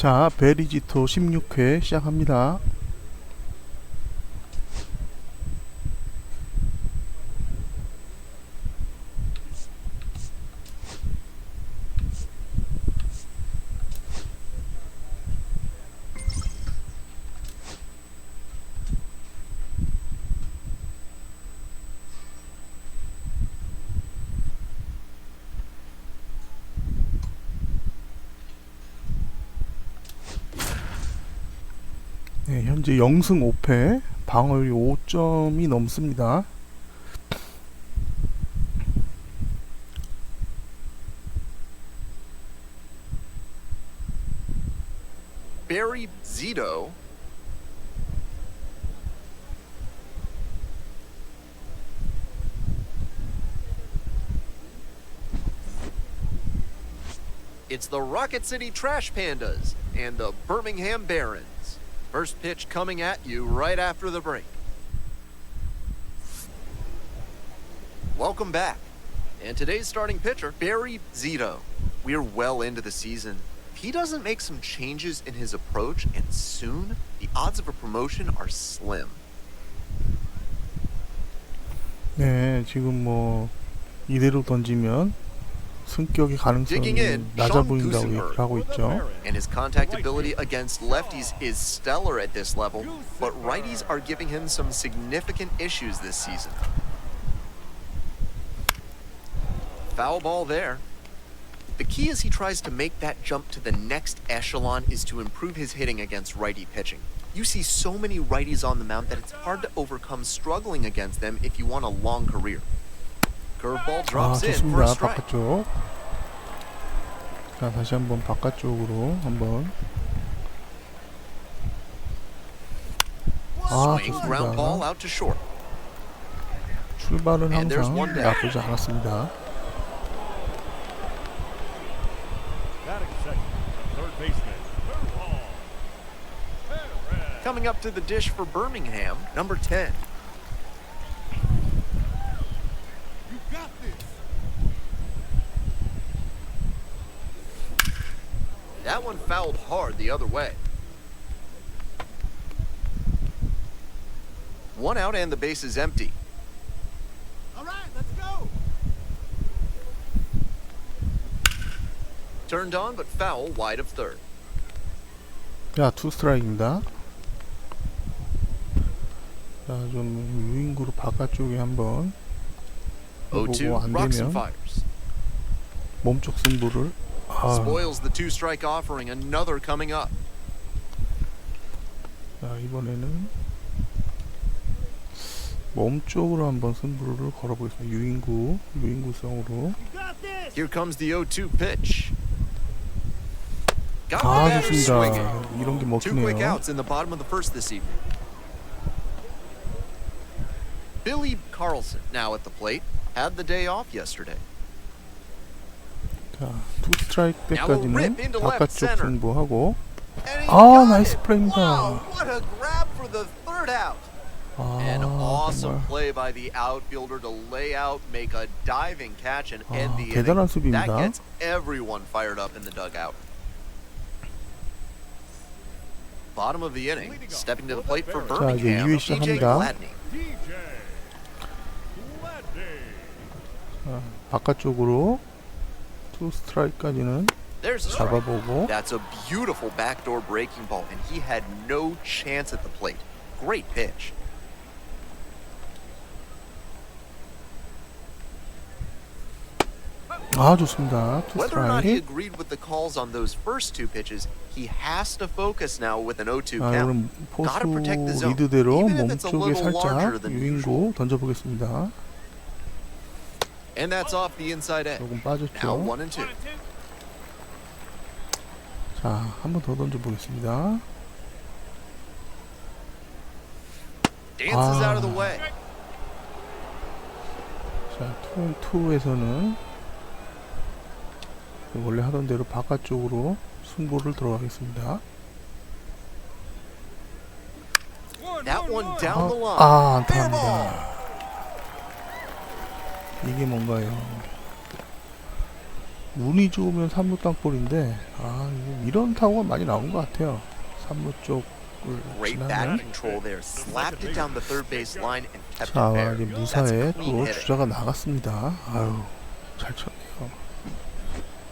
자, 베리지토 16회 시작합니다. 네, 현재 0승 5패, 방어율이 5점이 넘습니다. Barry Zito. It's the Rocket City Trash Pandas and the Birmingham Barons. First pitch coming at you right after the break. Welcome back. And today's starting pitcher, Barry Zito. We're well into the season. If he doesn't make some changes in his approach, and soon, the odds of a promotion are slim. 네, 지금 뭐 이대로 던지면 승격의 Digging 가능성이 in, 낮아 Sean 보인다고 Kusenberg. 얘기를 하고 있죠. And his contact ability against lefties is stellar at this level, but righties are giving him some significant issues this season. Foul ball there. The key as he tries to make that jump to the next echelon is to improve his hitting against righty pitching. You see so many righties on the mound that it's hard to overcome struggling against them if you want a long career. 아, 좋습니다. 바깥쪽. 자, 다시 한번 바깥쪽으로 한번. 아, 좋습니다. 출발은 항상. 나쁘지 않았습니다. Batting second, third baseman, third ball. Perez. Coming up to the dish for Birmingham, number 10. hard the other way. One out and the base is empty. All right, let's go. Turned on but foul wide of third. 자, 투 스트라이크입니다. 자, 좀 유인구로 바깥쪽에 한번 0-2, 보고 안 rocks and 되면 fires. 몸쪽 승부를 아, Spoils the two-strike offering. Another coming up. 자, 이번에는 몸쪽으로 한번 승부를 걸어보겠습니다. 유인구, 유인구성으로. You got this. Here comes the 0-2 pitch. Got the 아, batter swinging. 좋습니다. 이런 게 Two quick 먹히네요. outs in the bottom of the first this evening. Billy Carlson now at the plate. Had the day off yesterday. 자, 투 스트라이크 때까지는 바깥쪽. 승부하고 he 아, 나이스. 플레이입니다. Wow, what a grab for the third out. An 아, awesome 정말 play by the outfielder to lay out, make a diving catch, and end 아, the 대단한 inning. That 수비입니다. gets everyone fired up in the dugout. Bottom of the inning, stepping to the plate for 자, 이제 Birmingham, 2회 DJ 시작합니다. Gladney. 자, 바깥쪽으로 투 스트라이크까지는 There's a strike. 잡아보고 That's a beautiful backdoor breaking ball, and he had no chance at the plate. Great pitch. 아 좋습니다. 투 Whether or not he 스트라이크. agreed with the calls on those first two pitches, he has to focus now with an 0-2 아, count. 그럼 포수 리드대로 몸쪽에 살짝 유인구 던져보겠습니다. And that's off the inside edge. 조금 Now 빠졌죠. one and two. 자, 한 번 더 던져 보겠습니다. Dances Ah. out of the way. 자, 투, 투에서는 원래 하던 대로 바깥쪽으로 승부를 들어가겠습니다. That one down 아, the line. 아 Fair 안타입니다. 이게 뭔가요? 운이 좋으면 3루 땅볼인데 아 이런 타구가 많이 나온 것 같아요 3루 쪽을 지나면 자. 이제 무사에 또. 주자가 나갔습니다 아유 잘 쳤네요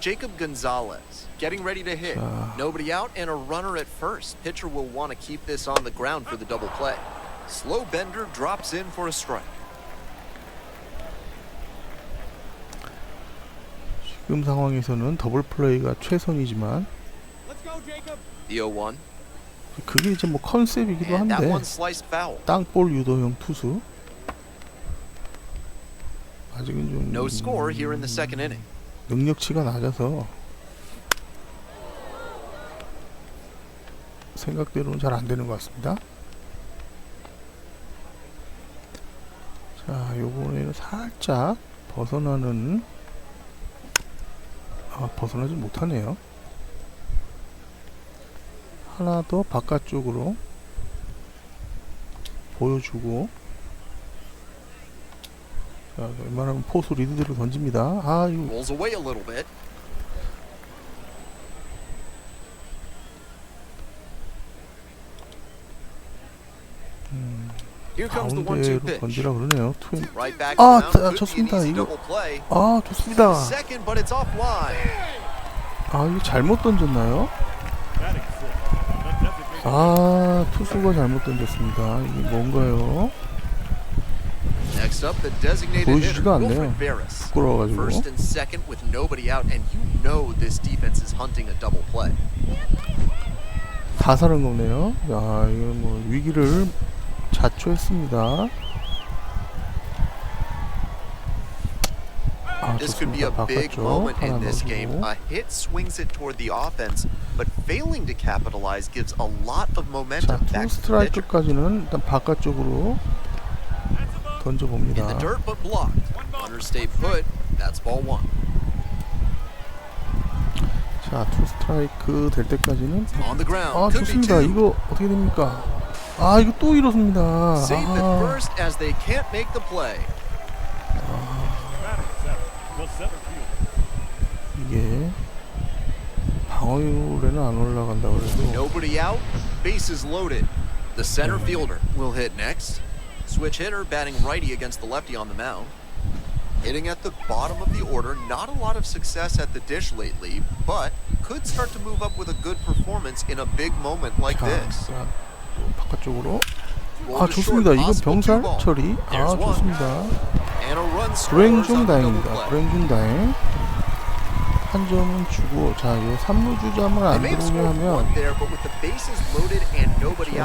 Jacob Gonzalez getting ready to hit. 자. Nobody out and a runner at first. Pitcher will want to keep this on the ground for the double play. Slow bender drops in for a strike. 지금 상황에서는 더블 플레이가 최선이지만 Let's go, Jacob. The 0-1. 그게 이제 뭐 컨셉이기도 한데. 땅볼 유도형 투수 아직은 좀. 능력치가 낮아서 생각대로는 잘 안 되는 것 같습니다. 자, 요번에는 살짝 벗어나는 아, 벗어나지 못하네요. 하나 더 바깥쪽으로 보여주고 자, 웬만하면 포수 리드대로 던집니다. 아, 이거 Rolls away a little bit. Here comes the one-two 가운데로. 던지라 그러네요. 투 Right back 아, 아, 좋습니다. 이거-. 아, 좋습니다. 아, 이거 잘못 던졌나요? 아, 투수가 잘못 던졌습니다. 이게 뭔가요? 보여주지가 않네요. 부끄러워가지고. 다 사는 거네요. 야, 이거 뭐 위기를 자초했습니다. 아, This could be a big moment in this game. A hit swings it toward the offense, but failing to capitalize gives a lot of 자, momentum 투 back to the pitcher. 스트라이크까지는 일단 바깥쪽으로 던져 봅니다. In the dirt, but blocked. Runner stayed put. That's ball one. 자, 투 스트라이크 될 때까지는. 아, 좋습니다. 이거 어떻게 됩니까? 아, 이거 또 이렇습니다. Safe at 아, first as they can't make the play. batting seven. The center fielder. 이게 방어율에는 안 올라간다 그래도 Nobody out. Bases loaded. The center fielder will hit next. Switch hitter batting righty against the lefty on the mound. Hitting at the bottom of the order. Not a lot of success at the dish lately, but could start to move up with a good performance in a big moment like 자, this. 자, 또 바깥쪽으로 아 좋습니다. 이건 병살. 처리 아. 좋습니다. 불행 중 다행입니다. 불행 중 다행. 한 점은 주고 자요 3루 주자만 안 may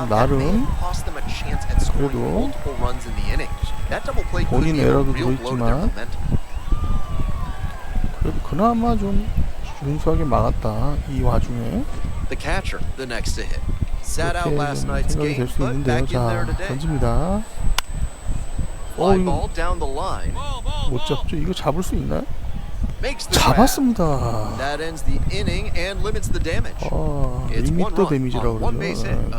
나름 그래도 본인 에러도 momentum. 그래도 그나마 좀 준수하게 막았다 이 와중에 The catcher, the next to hit. 그렇게 생각이 될 수 있는데요. 자. 던집니다. 어 이거 못 잡죠? 이거 잡을 수 있나요? 잡았습니다. 아, 리미터 데미지라고 그러죠.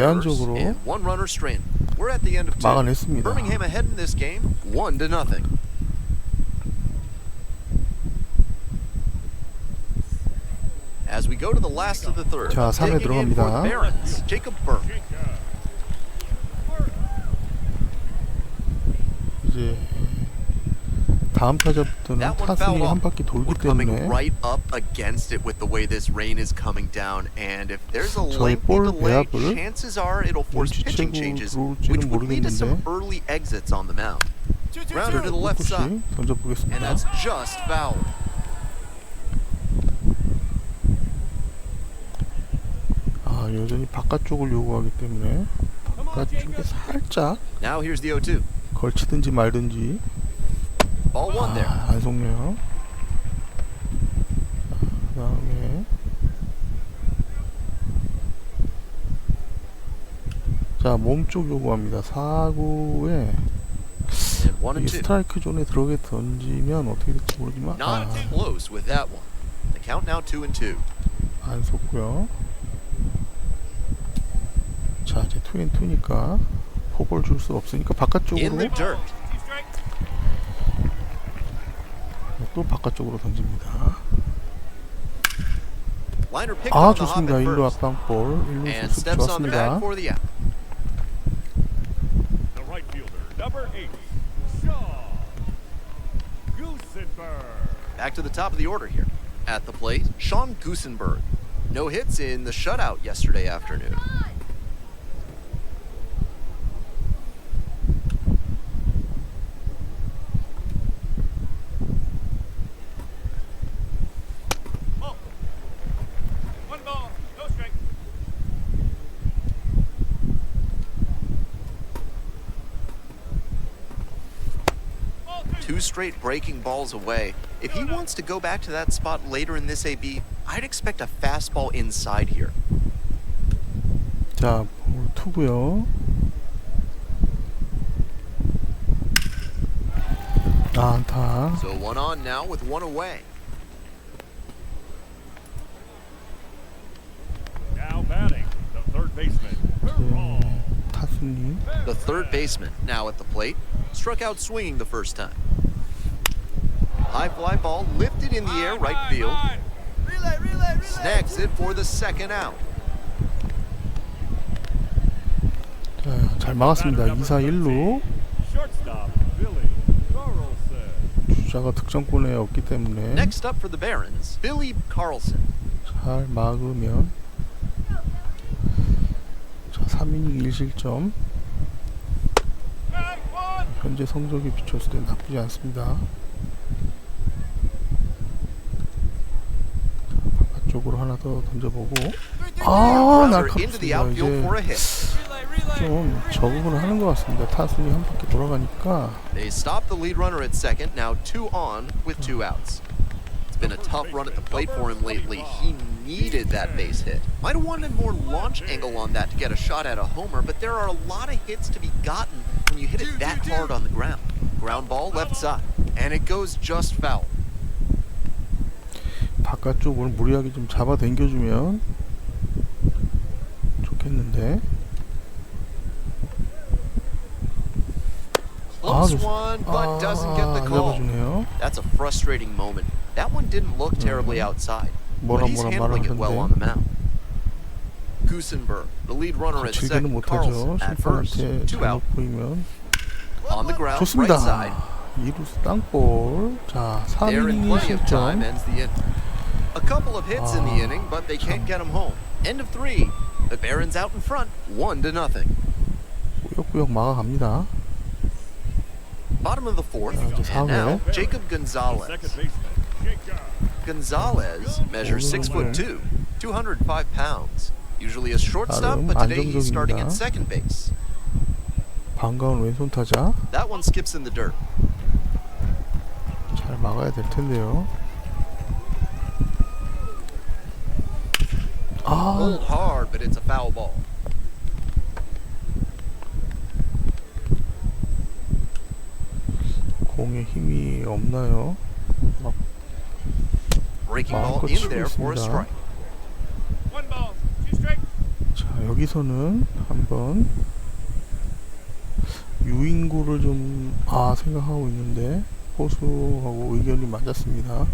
제한적으로. 막아냈습니다. As we go to the last of the third, 자, 삼회 digging in for 들어갑니다. the Barons, Jacob Burke. Jacob. 이제 다음 타자부터는 That one 타순이 fouled 한 off. 바퀴 돌기 We're coming 때문에 right up against it with the way this rain is coming down, and if there's a 저희 lengthy 볼 delay, 배합을 chances are it'll force pitching 눈치채고 changes, 들어올지는 which would lead to some 모르겠는데 early exits on the mound. Grounder to the left side, 꿋꿋이 던져보겠습니다. and that's just foul. 아 여전히 바깥쪽을 요구하기 때문에 바깥쪽에 살짝 Now here's the 0-2. 걸치든지 말든지 Ball one there. 아, 안 속네요. 그 다음에 자 몸쪽 요구합니다. 4구에 And one 이게 and two. 스트라이크 존에 들어게 던지면 어떻게 될지 모르지만 Not 아, close with that one. The count now two and two. 안 속고요. 자 이제 투앤투니까 포볼 줄수 없으니까 In 바깥쪽으로 the dirt. 또 바깥쪽으로 던집니다. 아 좋습니다. at 1루 first 앞방볼 1루 and 수습 steps on the bag 좋았습니다. Back to the top of the order here. At the plate, Sean Goosenberg. No hits in the shutout yesterday afternoon. two. Two straight breaking balls away. If he wants to go back to that spot later in this AB, I'd expect a fastball inside here. 자, 볼 투고요. 아, 안타. So one on now with one away. Now batting, the third baseman, Peralta. 네, 타수님. The third baseman now at the plate. Struck out swinging the first time. High fly ball lifted in the air right field. Snags it for the second out. 자, 잘 막았습니다. 2사 1루. Shortstop, Billy Carlson. 주자가 득점권에 없기 때문에 Next up for the Barons, Billy Carlson. 잘 막으면 자, 3이닝 1실점. Strike one. 현재 성적이 비쳤을 때 나쁘지 않습니다. 쪽으로 하나 더 던져보고 아 Grounder into the 날카롭습니다. outfield for a 이제 hit. 좀 적응을 하는 것 같습니다. 타순이 한 바퀴 돌아가니까 They stop the lead runner at second, now two on with two outs. It's been a tough run at the plate for him lately. He needed that base hit. Might have wanted more launch angle on that to get a shot at a homer, but there are a lot of hits to be gotten when you hit it that hard on the ground. Ground ball left side, and it goes just foul. 바깥쪽을 무리하게 좀 잡아 당겨주면 좋겠는데 아, call. 잡아주네요. That's a frustrating moment. That one didn't look terribly outside, 뭐라 but he's 뭐라 handling it well on the 말하는데 mound. Gusenberg, the lead runner at 거칠게는 second. 못하죠. Carlson at first. 심판한테 Two out. 잘못 보이면 On the ground, 좋습니다. right side. 이루스 땅볼. 자, There in 3이닝 plenty of time 1실점. ends the inning. A couple of hits in the Ah, inning, but they can't get him home. End of three. The Barons out in front, one to nothing. 꾸역꾸역 막아갑니다. Bottom of the fourth, 자, 이제 and now 사회. Jacob The Gonzalez. second baseman, Jacob. Gonzalez measures six foot two, 205 pounds. Usually a shortstop, 나름 but today he's starting 안정적입니다. at second base. 반가운 왼손 타자. That one skips in the dirt. 잘 막아야 될 텐데요. 아, Pulled hard, but it's a foul ball. 공에 힘이 없나요? 막 Breaking ball 마음껏 in 치고 there for a 있습니다. strike. One ball, two strikes. 자, 여기서는 한번 유인구를 좀 아 생각하고 있는데 포수하고 의견이 맞았습니다.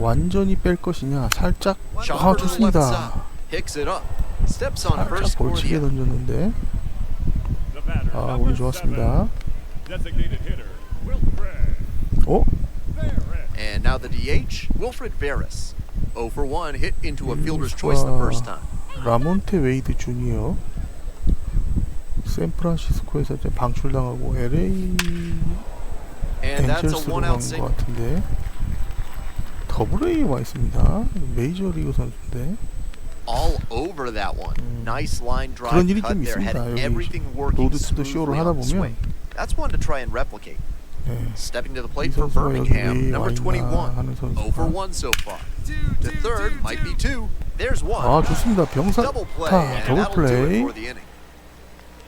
완전히 뺄 것이냐 살짝 아 좋습니다. 살짝 out. 던졌는데 아 우리 좋았습니다. 어? And now the DH, Wilfred Veras. 0 for 1, hit into a fielder's Mm, choice the first time. 라몬테 웨이드 주니어 샌프란시스코에서 이제 방출당하고 LA And that's a 엔젤스로 one 간 out 것 single. 같은데 더블 A에 와 있습니다. 메이저리그 선수인데 All over that one. 음. Nice line drive 그런 일이 cut 좀 there. Had 있습니다. 여기 everything working 로드 투 더 쇼를 smoothly 하다 on the swing. 보면 That's one to try and replicate. 네. Stepping to the 이 plate for 선수가 여기 Birmingham, 왜 number 와있나 21. 하는 0 for 선수가 1 so far. To third, might be two. There's one. 아 좋습니다. 병사 Double play, 타 and 더블 that'll do it 플레이. for the inning.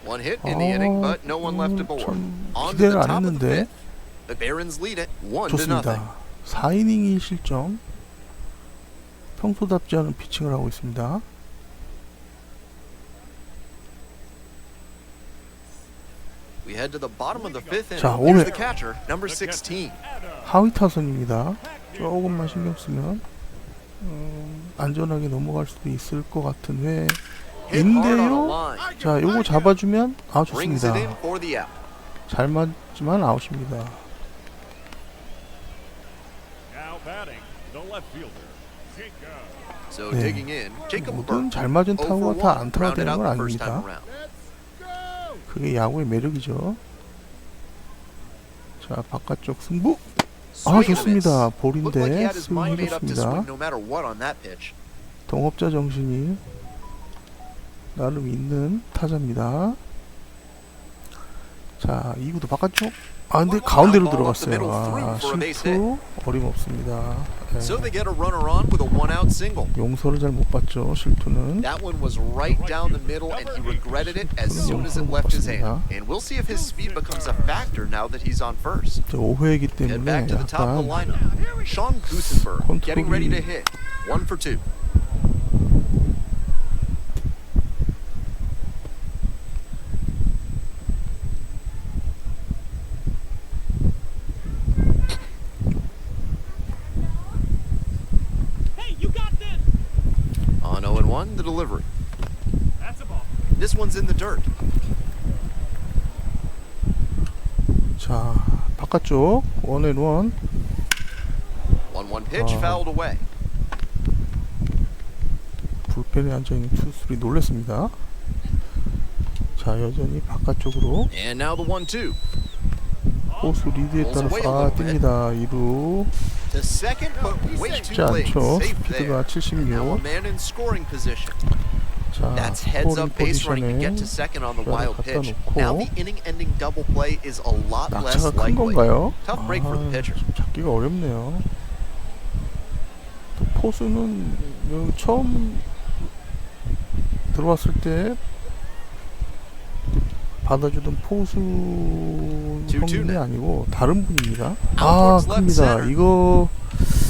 One hit in the inning, 아, but no one left to board. 참 On to 기대를 the 안 top of the 했는데 fifth. The Barons lead it one to nothing. 좋습니다. 4이닝 1실점. 평소답지 않은 피칭을 하고 있습니다. 자, 오늘- the catcher, number 16. 하위 타선입니다. 조금만 신경 쓰면 음, 안전하게 넘어갈 수도 있을 것 같은 회. Hit hard on a 인데요. line. 자, 요거 잡아주면 in 좋습니다. 잘 맞지만 아웃입니다. Now batting, the left fielder, Jacob. So 네. 모든. 잘 맞은 0 for 타구가 1, 다 안타가 되는 건 아닙니다. 그게 야구의 매력이죠. 자, 바깥쪽 승부. 아, 좋습니다. 볼인데 that pitch. 동업자 정신이 나름 있는 타자입니다. 자, 2구도 바깥쪽. 아, 근데 가운데로 들어갔어요. 아, 실투 어림없습니다. 네. 용서를 잘못 받죠, 실투는. That one was right down the middle, and he regretted it as soon as it left his hand. And we'll see if his speed becomes a factor now that he's on first. 저 5회이기 Head 때문에 약간 컨트롤이- hit. One for two. Hey, you got this! On 0 and 1, the delivery. That's a ball. This one's in the dirt. 자, 바깥쪽 원앤원 1 1 pitch, 아. fouled away. 불펜에 앉아 있는 투수들이 놀랐습니다. 자, 여전히 바깥쪽으로 And now the 1 2. 호수 리드에 따라서 아, little bit. 뜹니다. 2루 To second, but way 쉽지. 않죠. 스피드가 there. Now a 76. 자, That's heads up base running to get to second on the wild pitch. Now the inning ending double play is a lot less 낙차가 큰 likely. 건가요? Tough break for the 아, pitcher. 좀 잡기가 어렵네요. 또 포수는 여기 처음 들어왔을 때 받아주던 포수 형님이 아니고 다른 분입니다. 아 큽니다. 이거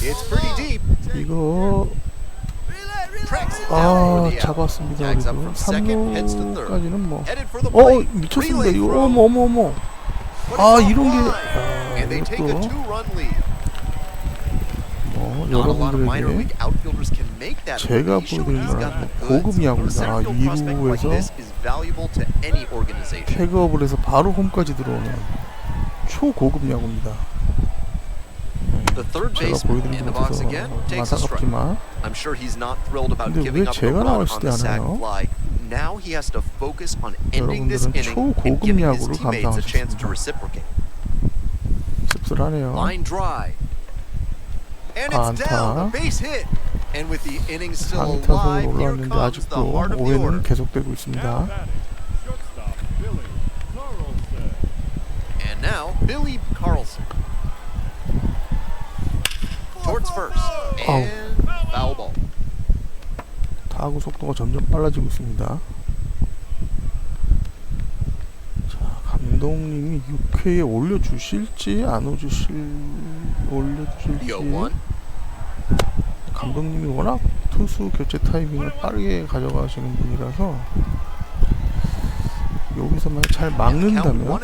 It's pretty deep. 이거 Tracks it down for 아. 잡았습니다. 그리고 from second, heads to third. 3루까지는 뭐 어. 미쳤습니다. 이거. 어머 어머 어머. 아 이런 게. 아, 이것도. 뭐 여러분들에게. 제가 보여드린 거는 고급. 야구입니다. Any organization. 태그업을 해서 바로 홈까지 들어오는 초고급 야구입니다. The third 제가 baseman 보여드린 in the 것 box 같아서 again takes a strike. 안타깝지만 I'm sure he's not thrilled about 근데 giving 왜 up the 제가 run 나왔을 on 때 the 안 sac 해요? fly. Now he has to focus on ending this 여러분들은 inning and 초고급 giving his 야구를 teammates a chance to 감상하셨습니다. reciprocate. 씁쓸하네요. Line drive. And 아, it's down, a 안타. base hit. And with the inning still 상위 타선으로 alive, here 올라왔는데 comes the 아직도 heart of the order. 오해는 계속되고 Now 있습니다. batting, shortstop, Billy Carlson. And now, Billy Carlson. Towards first. And foul ball. 타구 속도가 점점 빨라지고 있습니다. 자, 감독님이 6회에 올려주실지 안 올려주실 올려주실지. 감독님이 워낙 투수 교체 타이밍을 빠르게 가져가시는 분이라서 여기서만 잘 막는다면.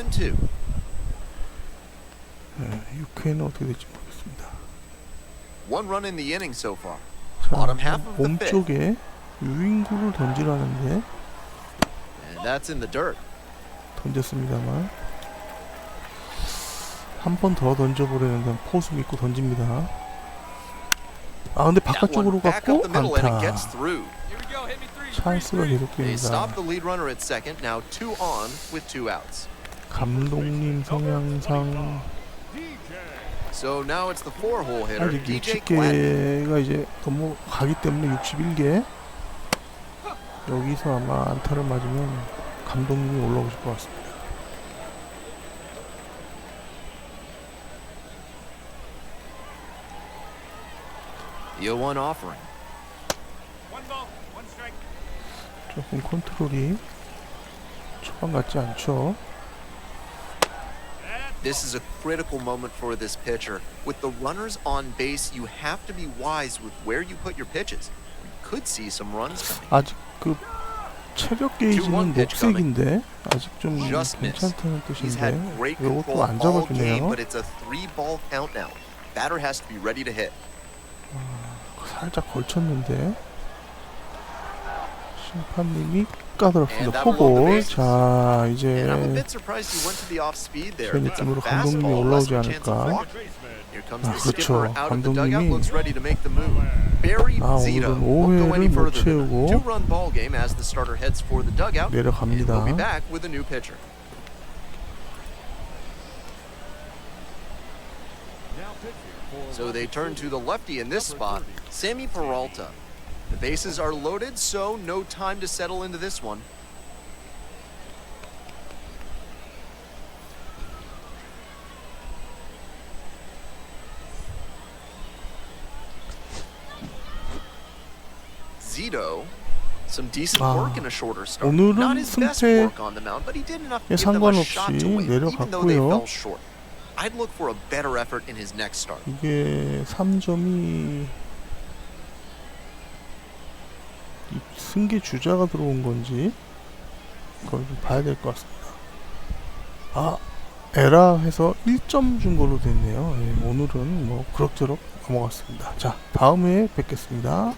네, 6회는 어떻게 될지 모르겠습니다. One run in the inning so far. 자, Bottom half of the fifth. 몸쪽에 유인구를 던지라는데 And that's in the dirt. 던졌습니다만 한 번 더 던져보려는데 포수 믿고 던집니다. 아 근데 That 바깥쪽으로 갔고 up the middle and it gets 안타. through. 찬스가 They 계속됩니다. stop the lead runner at second. Now two on with two outs. 감독님 성향상. So now it's the four-hole hitter, 아직 DJ Glenn. 60개가 이제 넘어가기 때문에 61개 여기서 아마 안타를 맞으면 감독님이 올라오실 것 같습니다. The 0-1 offering. One ball, one strike. 조금 컨트롤이 초반 같지 않죠. This is a critical moment for this pitcher. With the runners on base, you have to be wise with where you put your pitches. You could see some runs coming. 아직 그 체력 Two-one 게이지는 pitch 녹색인데 아직 좀 Just missed. 괜찮다는 He's had 뜻인데 great 이것도 control 안 all game, 잡아주네요. but it's a three-ball count now. Batter has to be ready to hit. 살짝 걸쳤는데 심판님이 will 포볼. 자 이제. 제 느낌으로 감독님이 올라오지 않을까. 아, 그렇죠. 감독님이 아, 오늘은 won't go any 오해를 못 채우고 내려갑니다. we'll be back with a new pitcher. Now pitching for So they turn to the lefty in this spot, Sammy Peralta. The bases are loaded, so no time to settle into this one. Zito, some decent 아, work in a shorter start. 오늘은 Not his best 승패에 work on the mound, but he did enough to give them a 상관없이 shot to win, even though they 내려갔고요. fell short. I'd look for a better effort in his next start. 이게 3점이 승계 주자가 들어온 건지 그걸 좀 봐야 될 것 같습니다. 아 에라 해서 1점 준 걸로 됐네요. 예, 오늘은 뭐 그럭저럭 넘어갔습니다. 자 다음에 뵙겠습니다.